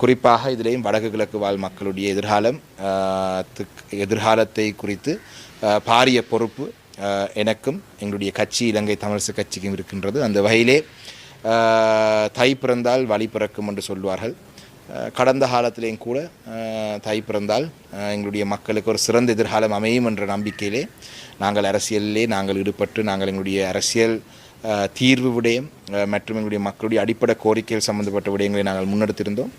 குறிப்பாக இதிலேயும் வடக்கு கிழக்கு வாழ் மக்களுடைய எதிர்காலம் எதிர்காலத்தை குறித்து பாரிய பொறுப்பு எனக்கும் எங்களுடைய கட்சி இலங்கை தமிழரசு கட்சிக்கும் இருக்கின்றது. அந்த வகையிலே தை பிறந்தால் வழி பிறக்கும் என்று சொல்வார்கள். கடந்த காலத்திலேயும் கூட தை பிறந்தால் எங்களுடைய மக்களுக்கு ஒரு சிறந்த எதிர்காலம் அமையும் என்ற நம்பிக்கையிலே நாங்கள் அரசியலிலே நாங்கள் ஈடுபட்டு நாங்கள் எங்களுடைய அரசியல் தீர்வு விடயம் மற்றும் எங்களுடைய மக்களுடைய அடிப்படை கோரிக்கைகள் சம்பந்தப்பட்ட விடயங்களை நாங்கள் முன்னெடுத்திருந்தோம்.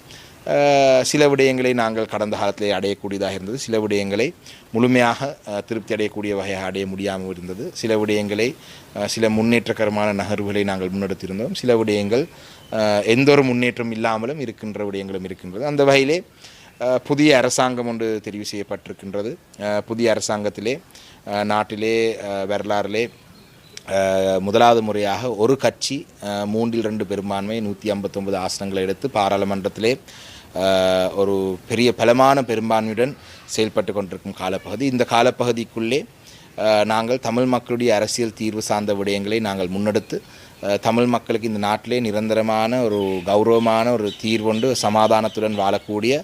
சில விடயங்களை நாங்கள் கடந்த காலத்திலே அடையக்கூடியதாக இருந்தது. சில விடயங்களை முழுமையாக திருப்தி அடையக்கூடிய வகையாக அடைய முடியாமல் இருந்தது. சில விடயங்களை சில முன்னேற்றகரமான நகர்வுகளை நாங்கள் முன்னெடுத்திருந்தோம். சில விடயங்கள் எந்த ஒரு முன்னேற்றம் இல்லாமலும் இருக்கின்ற விடயங்களும் இருக்கின்றது. அந்த வகையிலே புதிய அரசாங்கம் ஒன்று தெரிவு செய்யப்பட்டிருக்கின்றது. புதிய அரசாங்கத்திலே நாட்டிலே வரலாறிலே முதலாவது முறையாக ஒரு கட்சி மூன்றில் ரெண்டு பெரும்பான்மை நூற்றி ஐம்பத்தொம்பது ஆசனங்களை எடுத்து பாராளுமன்றத்திலே ஒரு பெரிய பலமான பெரும்பான்மையுடன் செயல்பட்டு கொண்டிருக்கும் காலப்பகுதி. இந்த காலப்பகுதிக்குள்ளே நாங்கள் தமிழ் மக்களுடைய அரசியல் தீர்வு சார்ந்த விடயங்களை நாங்கள் முன்னெடுத்து தமிழ் மக்களுக்கு இந்த நாட்டிலே நிரந்தரமான ஒரு கௌரவமான ஒரு தீர்வொண்டு சமாதானத்துடன் வாழக்கூடிய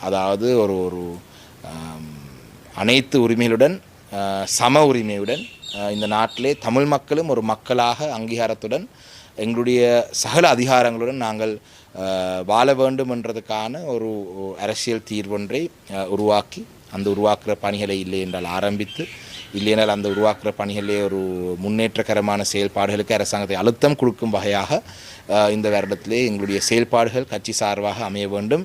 அதாவது ஒரு ஒரு அனைத்து உரிமைகளுடன் சம உரிமையுடன் இந்த நாட்டிலே தமிழ் மக்களும் ஒரு மக்களாக அங்கீகாரத்துடன் எங்களுடைய சகல அதிகாரங்களுடன் நாங்கள் வாழ வேண்டும் என்றதுக்கான ஒரு அரசியல் தீர்வொன்றை உருவாக்கி அந்த உருவாக்குற பணிகளை இல்லை என்றால் ஆரம்பித்து இல்லையென்றால் அந்த உருவாக்குற பணிகளே ஒரு முன்னேற்றகரமான செயல்பாடுகளுக்கு அரசாங்கத்தை அழுத்தம் கொடுக்கும் வகையாக இந்த வருடத்திலே எங்களுடைய செயல்பாடுகள் கட்சி சார்பாக அமைய வேண்டும்.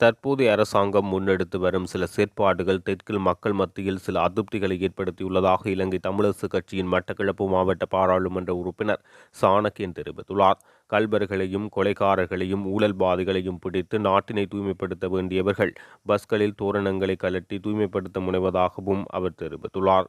தற்போதைய அரசாங்கம் முன்னெடுத்து வரும் சில செயற்பாடுகள் தெற்கில் மக்கள் மத்தியில் சில அதிருப்திகளை ஏற்படுத்தியுள்ளதாக இலங்கை தமிழரசு கட்சியின் மட்டக்களப்பு மாவட்ட பாராளுமன்ற உறுப்பினர் சாணக்கியன் தெரிவித்துள்ளார். கல்வர்களையும் கொலைகாரர்களையும் ஊழல்வாதிகளையும் பிடித்து நாட்டினை தூய்மைப்படுத்த வேண்டியவர்கள் பஸ்களில் தோரணங்களை கலட்டி தூய்மைப்படுத்த முனைவதாகவும் அவர் தெரிவித்துள்ளார்.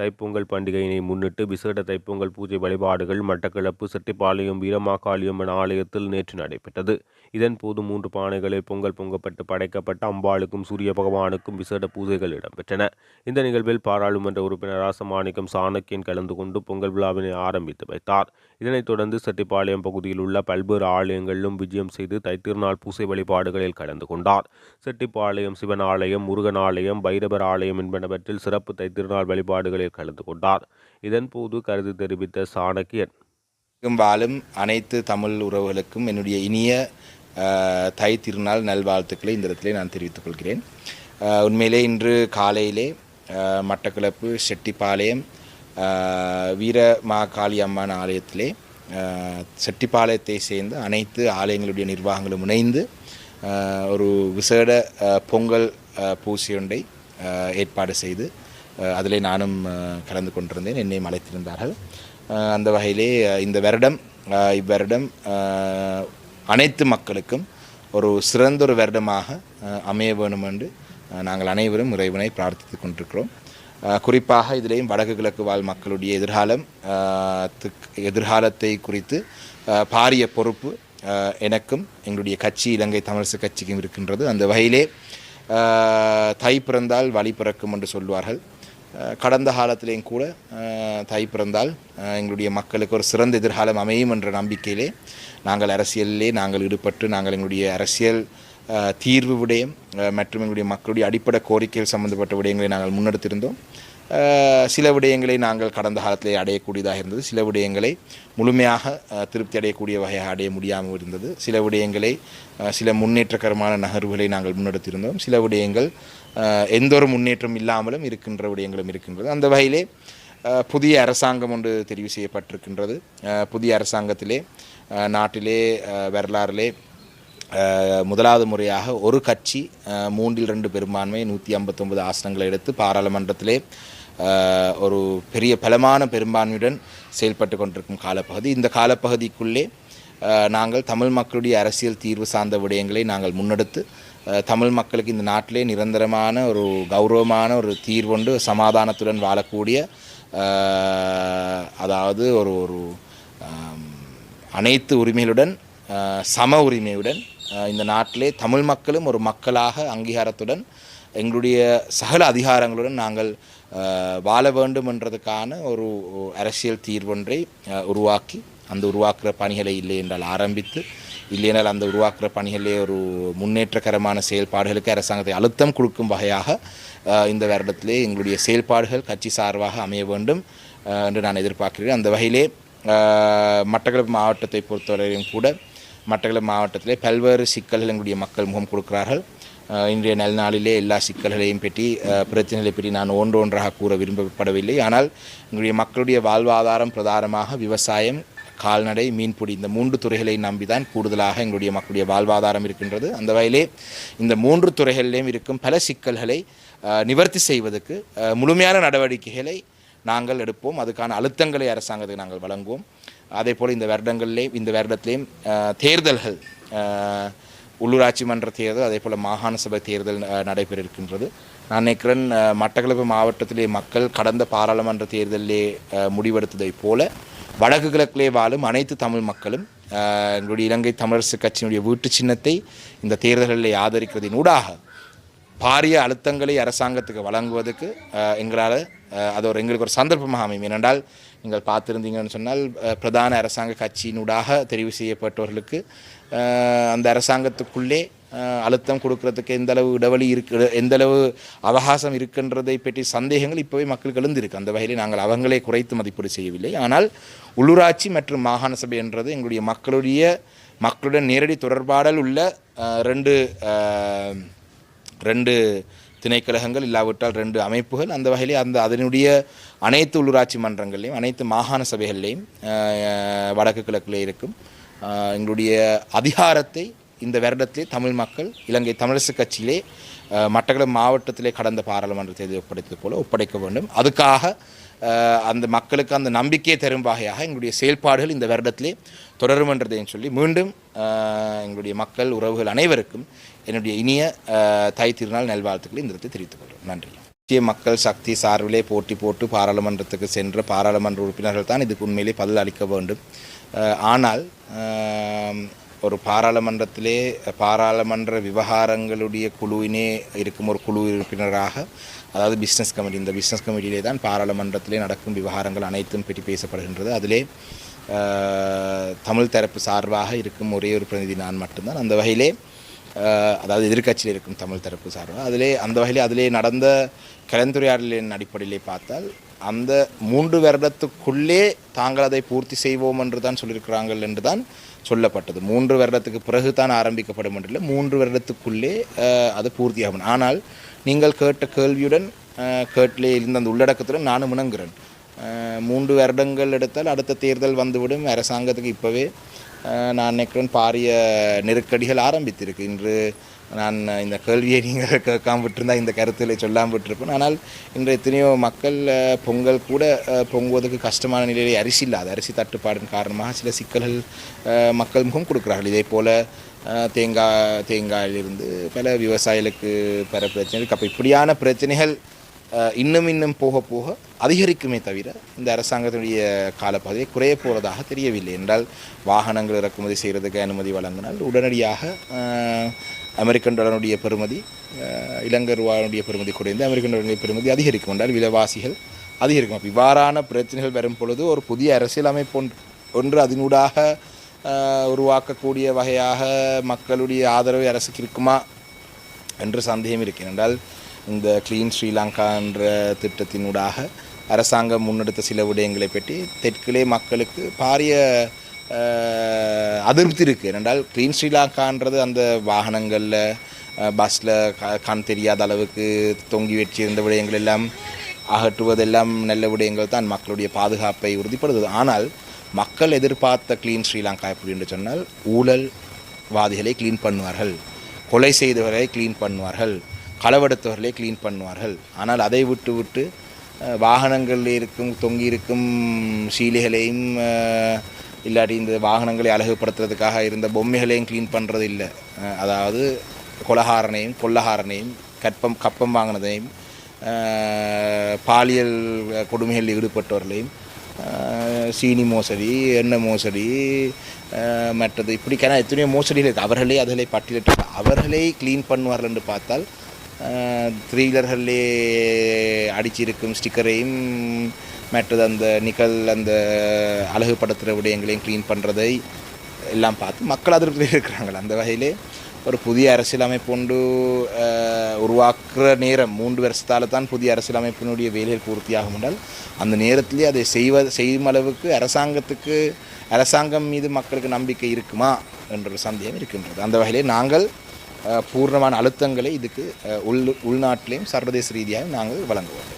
தைப்பொங்கல் பண்டிகையினை முன்னிட்டு விசேட தைப்பொங்கல் பூஜை வழிபாடுகள் மட்டக்களப்பு செட்டிப்பாளையம் வீரமாகாளியம்மன் ஆலயத்தில் நேற்று நடைபெற்றது. இதன்போது மூன்று பானைகளில் பொங்கல் பொங்கப்பட்டு படைக்கப்பட்ட அம்பாளுக்கும் சூரிய பகவானுக்கும் விசேட பூஜைகள் இடம்பெற்றன. இந்த நிகழ்வில் பாராளுமன்ற உறுப்பினர் ராசமாணிக்கம் சாணக்கியன் கலந்து கொண்டு பொங்கல் விழாவினை ஆரம்பித்து வைத்தார். இதனைத் தொடர்ந்து செட்டிப்பாளையம் பகுதியில் உள்ள பல்வேறு ஆலயங்களிலும் விஜயம் செய்து தைத்திருநாள் பூசை வழிபாடுகளில் கலந்து கொண்டார். செட்டிப்பாளையம் சிவன் ஆலயம் முருகன் ஆலயம் பைரவர் ஆலயம் என்பனவற்றில் சிறப்பு தைத்திருநாள் வழிபாடுகளில் கலந்து கொண்டார். இதன்போது கருத்து தெரிவித்த சாணக்கியன் வாழும் அனைத்து தமிழ் உறவுகளுக்கும் என்னுடைய இனிய தை திருநாள் நல்வாழ்த்துக்களை இந்த இடத்திலே நான் தெரிவித்துக் கொள்கிறேன். உண்மையிலே இன்று காலையிலே மட்டக்களப்பு செட்டிப்பாளையம் வீர மாகாளி அம்மன் ஆலயத்திலே செட்டிப்பாளையத்தை சேர்ந்த அனைத்து ஆலயங்களுடைய நிர்வாகங்களும் இணைந்து ஒரு விசேட பொங்கல் பூசியொன்றை ஏற்பாடு செய்து அதிலே நானும் கலந்து கொண்டிருந்தேன் என்னையும் அழைத்திருந்தார்கள். அந்த வகையிலே இந்த வருடம் இவ்வருடம் அனைத்து மக்களுக்கும் ஒரு சிறந்த ஒரு வருடமாக அமைய வேணும் என்று நாங்கள் அனைவரும் இறைவனை பிரார்த்தித்து கொண்டிருக்கிறோம். குறிப்பாக இதிலேயும் வடக்கு கிழக்கு வாழ் மக்களுடைய எதிர்காலம் எதிர்காலத்தை குறித்து பாரிய பொறுப்பு எனக்கும் எங்களுடைய கட்சி இலங்கை தமிழரசு கட்சிக்கும் இருக்கின்றது. அந்த வகையிலே தை பிறந்தால் வழி பிறக்கும் என்று சொல்வார்கள். கடந்த காலத்திலேயும் கூட தை பிறந்தால் எங்களுடைய மக்களுக்கு ஒரு சிறந்த எதிர்காலம் அமையும் என்ற நம்பிக்கையிலே நாங்கள் அரசியலிலே நாங்கள் ஈடுபட்டு நாங்கள் எங்களுடைய அரசியல் தீர்வு விடயம் மற்றும் எங்களுடைய மக்களுடைய அடிப்படை கோரிக்கைகள் சம்பந்தப்பட்ட விடயங்களை நாங்கள் முன்னெடுத்திருந்தோம். சில விடயங்களை நாங்கள் கடந்த காலத்திலே அடையக்கூடியதாக இருந்தது. சில விடயங்களை முழுமையாக திருப்தி அடையக்கூடிய வகையாக அடைய முடியாமல் இருந்தது. சில விடயங்களை சில முன்னேற்றகரமான நகர்வுகளை நாங்கள் முன்னெடுத்திருந்தோம். சில விடயங்கள் எந்த ஒரு முன்னேற்றம் இல்லாமலும் இருக்கின்ற விடயங்களும் இருக்கின்றது. அந்த வகையிலே புதிய அரசாங்கம் ஒன்று தெரிவு செய்யப்பட்டிருக்கின்றது. புதிய அரசாங்கத்திலே நாட்டிலே வரலாறிலே முதலாவது முறையாக ஒரு கட்சி மூன்றில் ரெண்டு பெரும்பான்மை நூற்றி ஐம்பத்தொம்பது ஆசனங்களை எடுத்து பாராளுமன்றத்திலே ஒரு பெரிய பலமான பெரும்பான்மையுடன் செயல்பட்டு கொண்டிருக்கும் காலப்பகுதி. இந்த காலப்பகுதிக்குள்ளே நாங்கள் தமிழ் மக்களுடைய அரசியல் தீர்வு சார்ந்த விடயங்களை நாங்கள் முன்னெடுத்து தமிழ் மக்களுக்கு இந்த நாட்டிலே நிரந்தரமான ஒரு கௌரவமான ஒரு தீர்வொண்டு சமாதானத்துடன் வாழக்கூடிய அதாவது ஒரு ஒரு அனைத்து உரிமைகளுடன் சம உரிமையுடன் இந்த நாட்டிலே தமிழ் மக்களும் ஒரு மக்களாக அங்கீகாரத்துடன் எங்களுடைய சகல அதிகாரங்களுடன் நாங்கள் வாழ வேண்டும் என்றதுக்கான ஒரு அரசியல் தீர்வொன்றை உருவாக்கி அந்த உருவாக்குற பணிகளை இல்லை என்றால் ஆரம்பித்து இல்லைனால் அந்த உருவாக்குற பணிகளிலே ஒரு முன்னேற்றகரமான செயல்பாடுகளுக்கு அரசாங்கத்தை அழுத்தம் கொடுக்கும் வகையாக இந்த வருடத்திலே எங்களுடைய செயல்பாடுகள் கட்சி சார்பாக அமைய வேண்டும் என்று நான் எதிர்பார்க்கிறேன். அந்த வகையிலே மட்டக்களப்பு மாவட்டத்தை பொறுத்தவரையும் கூட மட்டக்களப்பு மாவட்டத்திலே பல்வேறு சிக்கல்கள் எங்களுடைய மக்கள் முகம் கொடுக்கிறார்கள். இன்றைய இன்றைய நல்நாளிலே எல்லா சிக்கல்களையும் பற்றி பிரச்சனைகளை பற்றி நான் ஒன்று ஒன்றாக கூற விரும்பப்படவில்லை. ஆனால் எங்களுடைய மக்களுடைய வாழ்வாதாரம் பிரதானமாக விவசாயம் கால்நடை மீன்பிடி இந்த மூன்று துறைகளை நம்பிதான் கூடுதலாக எங்களுடைய மக்களுடைய வாழ்வாதாரம் இருக்கின்றது. அந்த வகையிலே இந்த மூன்று துறைகளிலும் இருக்கும் பல சிக்கல்களை நிவர்த்தி செய்வதற்கு முழுமையான நடவடிக்கைகளை நாங்கள் எடுப்போம். அதுக்கான அழுத்தங்களை அரசாங்கத்துக்கு நாங்கள் வழங்குவோம். அதே போல் இந்த வருடங்களிலே இந்த வருடத்திலேயும் தேர்தல்கள் உள்ளூராட்சி மன்ற தேர்தல் அதே போல் மாகாண சபை தேர்தல் நடைபெற இருக்கின்றது நான் நினைக்கிறேன் மட்டக்களப்பு மாவட்டத்திலே மக்கள் கடந்த பாராளுமன்ற தேர்தலிலே முடிவெடுத்ததைப் போல வடக்கு கிழக்கிலே வாழும் அனைத்து தமிழ் மக்களும் எங்களுடைய இலங்கை தமிழரசு கட்சியினுடைய வீட்டு சின்னத்தை இந்த தேர்தல்களில் ஆதரிக்கிறதின் ஊடாக பாரிய அழுத்தங்களை அரசாங்கத்துக்கு வழங்குவதற்கு எங்களால் அது ஒரு எங்களுக்கு ஒரு சந்தர்ப்பமாக அமையும். ஏனென்றால் நீங்கள் பார்த்துருந்தீங்கன்னு சொன்னால் பிரதான அரசாங்க கட்சியினூடாக தெரிவு செய்யப்பட்டவர்களுக்கு அந்த அரசாங்கத்துக்குள்ளே அழுத்தம் கொடுக்கறதுக்கு எந்த அளவு இடைவெளி இருக்கு எந்த அளவு அவகாசம் இருக்கின்றதை பற்றி சந்தேகங்கள் இப்போவே மக்களுக்கு எழுந்திருக்கு. அந்த வகையில் நாங்கள் அவங்களே குறைத்து மதிப்பீடு செய்யவில்லை. ஆனால் உள்ளூராட்சி மற்றும் மாகாண சபை என்றது எங்களுடைய மக்களுடைய மக்களுடன் நேரடி தொடர்பாடல் உள்ள ரெண்டு ரெண்டு திணைக்கழகங்கள் இல்லாவிட்டால் ரெண்டு அமைப்புகள். அந்த வகையிலே அந்த அதனுடைய அனைத்து உள்ளூராட்சி மன்றங்கள்லையும் அனைத்து மாகாண சபைகள்லேயும் வடக்கு கிழக்கிலே இருக்கும். எங்களுடைய அதிகாரத்தை இந்த வருடத்திலே தமிழ் மக்கள் இலங்கை தமிழரசு கட்சியிலே மட்டக்களப்பு மாவட்டத்திலே கடந்த பாராளுமன்ற தேர்தலை ஒப்படைத்தது போல ஒப்படைக்க வேண்டும். அதுக்காக அந்த மக்களுக்கு அந்த நம்பிக்கையை தரும் வகையாக எங்களுடைய செயல்பாடுகள் இந்த வருடத்திலே தொடரும் என்றதையும் சொல்லி மீண்டும் எங்களுடைய மக்கள் உறவுகள் அனைவருக்கும் என்னுடைய இனிய அஹ், தாய் திருநாள் நல்வாழ்த்துக்களை இந்த இடத்தை தெரிவித்துக் கொள்கிறேன். நன்றி. முக்கிய மக்கள் சக்தி சார்பிலே போட்டி போட்டு பாராளுமன்றத்துக்கு சென்ற பாராளுமன்ற உறுப்பினர்கள் தான் இதுக்கு உண்மையிலே பதில் அளிக்க வேண்டும் ஆனால் ஒரு பாராளுமன்றத்திலே பாராளுமன்ற விவகாரங்களுடைய குழுவினே இருக்கும் ஒரு குழு உறுப்பினராக அதாவது பிஸ்னஸ் கமிட்டி இந்த பிஸ்னஸ் கமிட்டியிலே தான் பாராளுமன்றத்திலே நடக்கும் விவகாரங்கள் அனைத்தும் பற்றி பேசப்படுகின்றது. அதிலே தமிழ் தரப்பு சார்பாக இருக்கும் ஒரே ஒரு பிரதிநிதி நான் மட்டும்தான். அந்த வகையிலே அதாவது எதிர்க்கட்சியில் இருக்கும் தமிழ் தரப்பு சார்பாக. அதிலே அந்த வகையில் அதிலே நடந்த கலந்துரையாடலின் அடிப்படையிலே பார்த்தால் அந்த மூன்று வருடத்துக்குள்ளே தாங்கள் அதை பூர்த்தி செய்வோம் என்று தான் சொல்லியிருக்கிறார்கள் என்று தான் சொல்லப்பட்டது. மூன்று வருடத்துக்கு பிறகு தான் ஆரம்பிக்கப்படும் என்றில்லை மூன்று வருடத்துக்குள்ளே அது பூர்த்தியாகும். ஆனால் நீங்கள் கேட்ட கேள்வியுடன் கேட்டிலே இருந்த அந்த உள்ளடக்கத்துடன் நானும் இணங்குகிறேன். மூன்று வருடங்கள் எடுத்தால் அடுத்த தேர்தல் வந்துவிடும். அரசாங்கத்துக்கு இப்போவே நான் நினைக்கிறேன் பாரிய நெருக்கடிகள் ஆரம்பித்திருக்கு. இன்று நான் இந்த கேள்வியை நீங்கள் கேட்காம விட்டுருந்தால் இந்த கருத்துகளை சொல்லாமல் விட்டுருப்பேன். ஆனால் இன்று எத்தனையோ மக்கள் பொங்கல் கூட பொங்குவதற்கு கஷ்டமான நிலையிலே அரிசி இல்லாத அரிசி தட்டுப்பாடின் காரணமாக சில சிக்கல்கள் மக்கள் முகம் கொடுக்குறார்கள். இதே போல் தேங்காய் தேங்காயிலிருந்து பல விவசாயிகளுக்கு பல பிரச்சனைகள். அப்போ இப்படியான பிரச்சனைகள் இன்னும் இன்னும் போக போக அதிகரிக்குமே தவிர இந்த அரசாங்கத்தினுடைய காலப்பகுதியை குறைய போவதாக தெரியவில்லை. என்றால் வாகனங்கள் இறக்குமதி செய்கிறதுக்கு அனுமதி வழங்கினால் உடனடியாக அமெரிக்கன் டாலருடைய பெறுமதி இலங்கை ரூபாயுடைய பெறுமதி குறைந்து அமெரிக்கன் டாலருடைய பெறுமதி அதிகரிக்கும் என்றால் விலைவாசிகள் அதிகரிக்கும். அப்போ இவ்வாறான பிரச்சனைகள் வரும் பொழுது ஒரு புதிய அரசியல் அமைப்பு ஒன்று ஒன்று அதனூடாக உருவாக்கக்கூடிய வகையாக மக்களுடைய ஆதரவு அரசுக்கு இருக்குமா? என்று சந்தேகம் இருக்கிறேன் என்றால் இந்த க்ளீன் ஸ்ரீலங்கான்ற திட்டத்தினூடாக அரசாங்கம் முன்னெடுத்த சில விடயங்களை பற்றி தெற்கிலே மக்களுக்கு பாரிய அதிருப்தி இருக்குது ரெண்டால் க்ளீன் ஸ்ரீலங்கான்றது அந்த வாகனங்களில் பஸ்ஸில் கண் தெரியாத அளவுக்கு தொங்கி வச்சிருந்த விடயங்கள் எல்லாம் அகற்றுவதெல்லாம் நல்ல விடயங்கள் தான் மக்களுடைய பாதுகாப்பை உறுதிப்படுத்துது. ஆனால் மக்கள் எதிர்பார்த்த க்ளீன் ஸ்ரீலங்கா எப்படி என்று சொன்னால் ஊழல்வாதிகளை க்ளீன் பண்ணுவார்கள். கொலை செய்தவர்களை க்ளீன் பண்ணுவார்கள். களவெடுத்தவர்களே க்ளீன் பண்ணுவார்கள். ஆனால் அதை விட்டு விட்டு வாகனங்களில் இருக்கும் தொங்கி இருக்கும் சீலைகளையும் இல்லாட்டி இந்த வாகனங்களை அழகுபடுத்துறதுக்காக இருந்த பொம்மைகளையும் க்ளீன் பண்ணுறது இல்லை அதாவது கொலகாரனையும் கொள்ளகாரனையும் கற்பம் கப்பம் வாங்கினதையும் பாலியல் கொடுமைகளில் ஈடுபட்டவர்களையும் சீனி மோசடி எண்ணெய் மோசடி மற்றது இப்படிக்கான எத்தனையோ மோசடிகள் இருக்குது அவர்களே அதிலே பட்டியலிட்டு அவர்களே க்ளீன் பண்ணுவார்கள் என்று பார்த்தால் த்ரீலர்களே அடிச்சிருக்கும் ஸ்டிக்கரையும் மற்றது அந்த நிக்கல் அந்த அழகுபடுத்துகிற விடயங்களையும் க்ளீன் பண்ணுறதை எல்லாம் பார்த்து மக்கள் அதிருப்தியில் இருக்கிறாங்க. அந்த வகையிலே ஒரு புதிய அரசியலமைப்பு ஒன்று உருவாக்குற நேரம் மூன்று வருஷத்தால் தான் புதிய அரசியலமைப்பினுடைய வேலைகள் பூர்த்தியாகும் என்றால் அந்த நேரத்திலே அதை செய்வ செய்யும் அளவுக்கு அரசாங்கத்துக்கு அரசாங்கம் மீது மக்களுக்கு நம்பிக்கை இருக்குமா என்ற ஒரு சந்தேகம் இருக்கின்றது. அந்த வகையிலே நாங்கள் பூர்ணமான அழுத்தங்களை இதுக்கு உள் உள்நாட்டிலையும் சர்வதேச ரீதியாகவும் நாங்கள் வழங்குவோம்.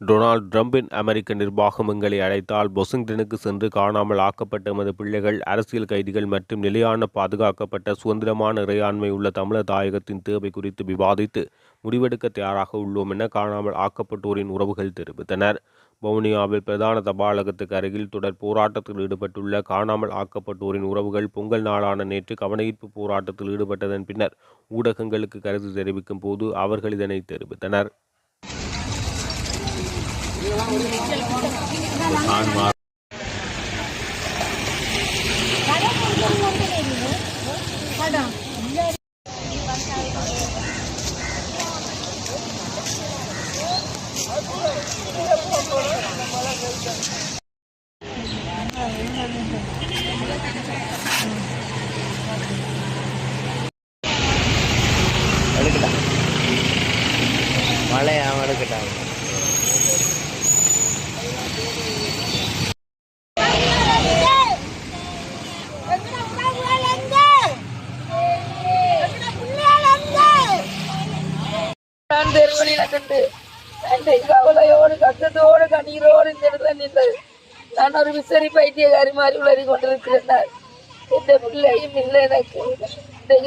டொனால்ட் ட்ரம்பின் அமெரிக்க நிர்வாகம் எங்களை அழைத்தால் பொசிங்டனுக்கு சென்று காணாமல் ஆக்கப்பட்ட எமது பிள்ளைகள் அரசியல் கைதிகள் மற்றும் நிலையான பாதுகாக்கப்பட்ட சுதந்திரமான இறையாண்மை உள்ள தமிழர் தாயகத்தின் தேவை குறித்து விவாதித்து முடிவெடுக்க தயாராக உள்ளோம் என காணாமல் ஆக்கப்பட்டோரின் உறவுகள் தெரிவித்தனர். வவுனியாவில் பிரதான தபாலகத்துக்கு அருகில் தொடர் போராட்டத்தில் ஈடுபட்டுள்ள காணாமல் ஆக்கப்பட்டோரின் உறவுகள் பொங்கல் நாளான நேற்று கவனஈர்ப்பு போராட்டத்தில் ஈடுபட்டதன் பின்னர் ஊடகங்களுக்கு கருத்து தெரிவிக்கும் போது அவர்கள் இதனை தெரிவித்தனர் எடுக்கட்டான் மழை அவன் எடுக்கட்டான் நான் கவலையோடு கஷ்டத்தோடு கண்ணீரோடு இந்த இடத்துல நின்றது நான் ஒரு விசரி பைத்தியக்காரி மாதிரி உளறி கொண்டிருக்கிறேன் எந்த பிள்ளையும் இல்லை எனக்கு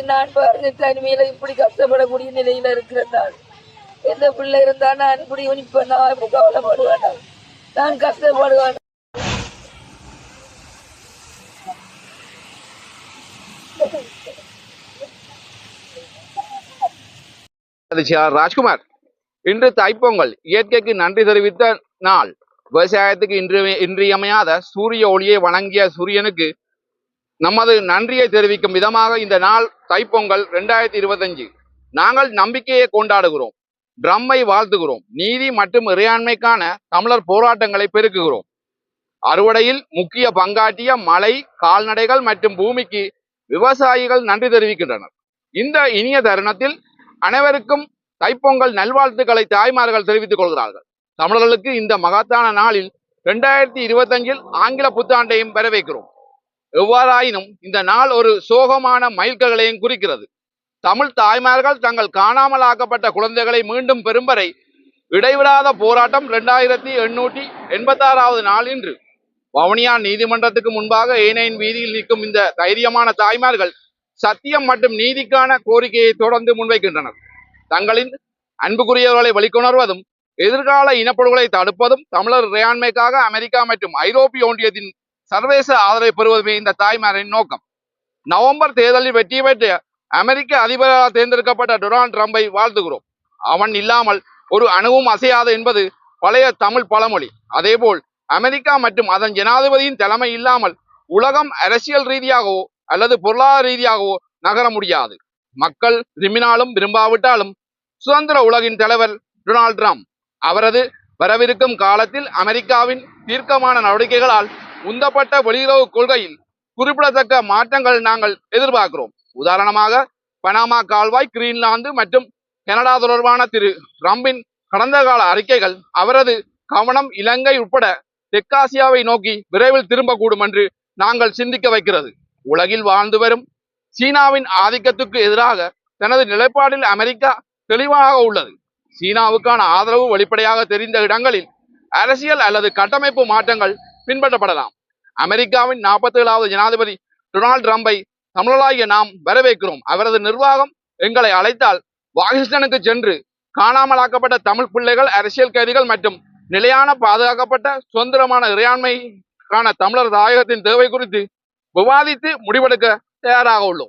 நான் பாருங்க தனிமையில இப்படி கஷ்டப்படக்கூடிய நிலையில இருக்கிறேன் நான். எந்த பிள்ளை இருந்தா நான் இப்படி இப்ப நான் கவலைப்படுவேன் நான். கஷ்டப்படுவேன் ராஜ்குமார் இன்று தைப்பொங்கல். இயற்கைக்கு நன்றி தெரிவித்த நாள். விவசாயத்துக்கு இன்று இன்றியமையாத சூரிய ஒளியை வணங்கிய சூரியனுக்கு நமது நன்றியை தெரிவிக்கும் விதமாக இந்த நாள் தைப்பொங்கல் ரெண்டாயிரத்தி இருபத்தஞ்சு. நாங்கள் நம்பிக்கையை கொண்டாடுகிறோம். ட்ரம்மை வாழ்த்துகிறோம். நீதி மற்றும் இறையாண்மைக்கான தமிழர் போராட்டங்களை பெருக்குகிறோம். அறுவடையில் முக்கிய பங்காற்றிய மலை கால்நடைகள் மற்றும் பூமிக்கு விவசாயிகள் நன்றி தெரிவிக்கின்றனர். இந்த இனிய தருணத்தில் அனைவருக்கும் தைப்பொங்கல் நல்வாழ்த்துக்களை தாய்மார்கள் தெரிவித்துக் கொள்கிறார்கள். தமிழர்களுக்கு இந்த மகத்தான நாளில் இரண்டாயிரத்தி இருபத்தஞ்சில் ஆங்கில புத்தாண்டையும் வரவேற்கிறோம். எவ்வாறாயினும் இந்த நாள் ஒரு சோகமான மைல்கல்களையும் குறிக்கிறது. தமிழ் தாய்மார்கள் தங்கள் காணாமல் ஆக்கப்பட்ட குழந்தைகளை மீண்டும் பெறும் வரை இடைவிடாத போராட்டம் இரண்டாயிரத்தி எண்ணூற்றி எண்பத்தாறாவது நாள் இன்று. வவுனியா நீதிமன்றத்துக்கு முன்பாக ஏனையின் வீதியில் நிற்கும் இந்த தைரியமான தாய்மார்கள் சத்தியம் மற்றும் நீதிக்கான கோரிக்கையை தொடர்ந்து முன்வைக்கின்றனர். தங்களின் அன்புக்குரியவர்களை வெளிக்கொணர்வதும் எதிர்கால இனப்படுகொலை தடுப்பதும் தமிழர் இறையாண்மைக்காக அமெரிக்கா மற்றும் ஐரோப்பிய ஒன்றியத்தின் சர்வதேச ஆதரவை பெறுவதுமே இந்த தாய்மாரின் நோக்கம். நவம்பர் தேர்தலில் வெற்றி பெற்ற அமெரிக்க அதிபராக தேர்ந்தெடுக்கப்பட்ட டொனால்ட் ட்ரம்பை வாழ்த்துகிறோம். அவன் இல்லாமல் ஒரு அணுவும் அசையாது என்பது பழைய தமிழ் பழமொழி. அதேபோல் அமெரிக்கா மற்றும் அதன் ஜனாதிபதியின் தலைமை இல்லாமல் உலகம் அரசியல் ரீதியாகவோ அல்லது பொருளாதார ரீதியாகவோ நகர முடியாது. மக்கள் விரும்பினாலும் விரும்பாவிட்டாலும் சுதந்திர உலகின் தலைவர் டொனால்ட் ட்ரம்ப் அவரது வரவிருக்கும் காலத்தில் அமெரிக்காவின் தீர்க்கமான நடவடிக்கைகளால் உந்தப்பட்ட வெளியுறவு கொள்கையில் குறிப்பிடத்தக்க மாற்றங்கள் நாங்கள் எதிர்பார்க்கிறோம். உதாரணமாக பனாமா கால்வாய் கிரீன்லாந்து மற்றும் கனடா தொடர்பான திரு ரம்பின் கடந்த கால அறிக்கைகள் அவரது கவனம் இலங்கை உட்பட தெற்காசியாவை நோக்கி விரைவில் திரும்பக்கூடும் என்று நாங்கள் சிந்திக்க வைக்கிறது. உலகில் வாழ்ந்து வரும் சீனாவின் ஆதிக்கத்துக்கு எதிராக தனது நிலைப்பாட்டில் அமெரிக்கா தெளிவாக உள்ளது. சீனாவுக்கான ஆதரவு வெளிப்படையாக தெரிந்த இடங்களில் அரசியல் அல்லது கட்டமைப்பு மாற்றங்கள் பின்பற்றப்படலாம். அமெரிக்காவின் நாற்பத்தி ஏழாவது ஜனாதிபதி டொனால்டு ட்ரம்பை தமிழராகிய நாம் வரவேற்கிறோம். அவரது நிர்வாகம் எங்களை அழைத்தால் வாஷிங்டனுக்கு சென்று காணாமலாக்கப்பட்ட தமிழ் பிள்ளைகள் அரசியல் கைதிகள் மற்றும் நிலையான பாதுகாக்கப்பட்ட சுதந்திரமான இறையாண்மைக்கான தமிழர் தாயகத்தின் தேவை குறித்து விவாதித்து முடிவெடுக்க தயாராக உள்ளோம்.